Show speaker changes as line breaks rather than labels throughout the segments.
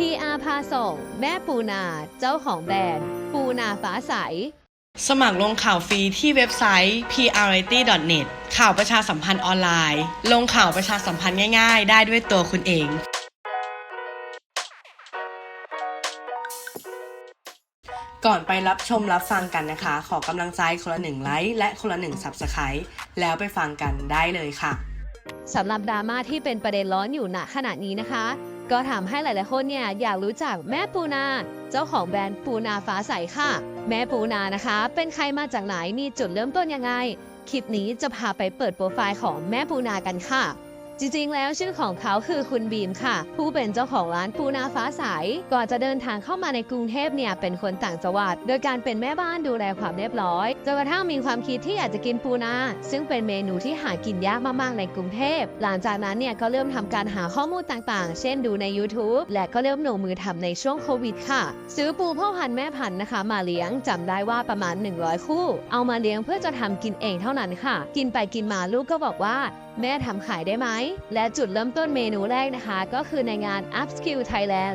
PR พาส่ง แม่ปูนา เจ้าของแบรนด์ ปูนาฟ้าใส
สมัครลงข่าวฟรีที่เว็บไซต์ prity.net ข่าวประชาสัมพันธ์ออนไลน์ ลงข่าวประชาสัมพันธ์ง่ายๆ ได้ด้วยตัวคุณเอง ก่อนไปรับชมรับฟังกันนะคะ ขอกำลังใจคนละหนึ่งไลค์และคนละหนึ่ง Subscribe แล้วไปฟังกันได้เลยค่ะ
สำหรับดราม่าที่เป็นประเด็นร้อนอยู่ณขณะนี้นะคะ ก็ทำให้หลายๆคนเนี่ยอยากรู้จักแม่ปูนา เจ้าของแบรนด์ปูนาฟ้าใสค่ะ แม่ปูนานะคะ เป็นใครมาจากไหนมีจุดเริ่มต้นยังไง คลิปนี้จะพาไปเปิดโปรไฟล์ของแม่ปูนากันค่ะ จริงๆ แล้วชื่อของเขาคือคุณบีมค่ะ ผู้เป็นเจ้าของร้านปูนาฟ้าใสก่อนจะเดินทางเข้ามาในกรุงเทพเนี่ยเป็นคนต่างจังหวัด โดยการเป็นแม่บ้านดูแลความเรียบร้อยจนกระทั่งมีความคิดที่อยากจะกินปูนาซึ่งเป็นเมนูที่หากินยากมากๆในกรุงเทพ หลังจากนั้นเนี่ยก็เริ่มทำการหาข้อมูลต่างๆ เช่นดูใน YouTube และก็เริ่มลงมือทำในช่วงโควิดค่ะ ซื้อปูพ่อพันธุ์แม่พันธุ์นะคะ มาเลี้ยงจำได้ว่าประมาณ 100 คู่ เอามาเลี้ยงเพื่อจะทำกินเองเท่านั้นค่ะ กินไปกินมาลูกก็บอกว่า แม่ทำขายได้ไหมและจุดเริ่มต้นเมนูแรกนะคะ ก็คือในงาน Upskill Thailand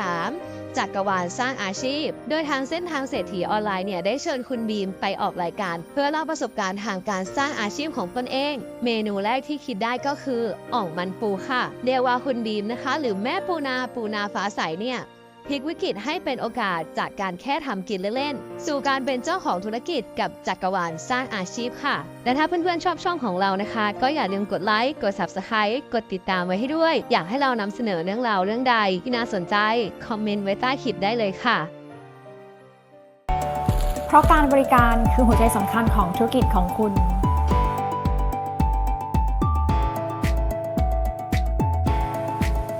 2023 จากกวาลสร้างอาชีพ โดยทางเส้นทางเศรษฐีออนไลน์เนี่ยได้เชิญคุณบีมไปออกรายการ เพื่อเล่าประสบการณ์ทางการสร้างอาชีพของตนเอง เมนูแรกที่คิดได้ก็คืออ่องมันปูค่ะ เรียกว่าคุณบีมนะคะ หรือแม่ปูนาปูนาฟ้าใสเนี่ย พลิกวิกฤตให้เป็นโอกาสจากการแค่ทำกินเล่นๆ สู่การเป็นเจ้าของธุรกิจกับจักรวาลสร้างอาชีพค่ะ และถ้าเพื่อนๆชอบช่องของเรานะคะ ก็อย่าลืมกดไลค์ กด Subscribe กดติดตามไว้ให้ด้วย อยากให้เรานำเสนอเรื่องราวเรื่องใดที่น่าสนใจ คอมเมนต์ไว้ใต้คลิปได้เลยค่ะ
เพราะการบริการคือหัวใจสำคัญของธุรกิจของคุณ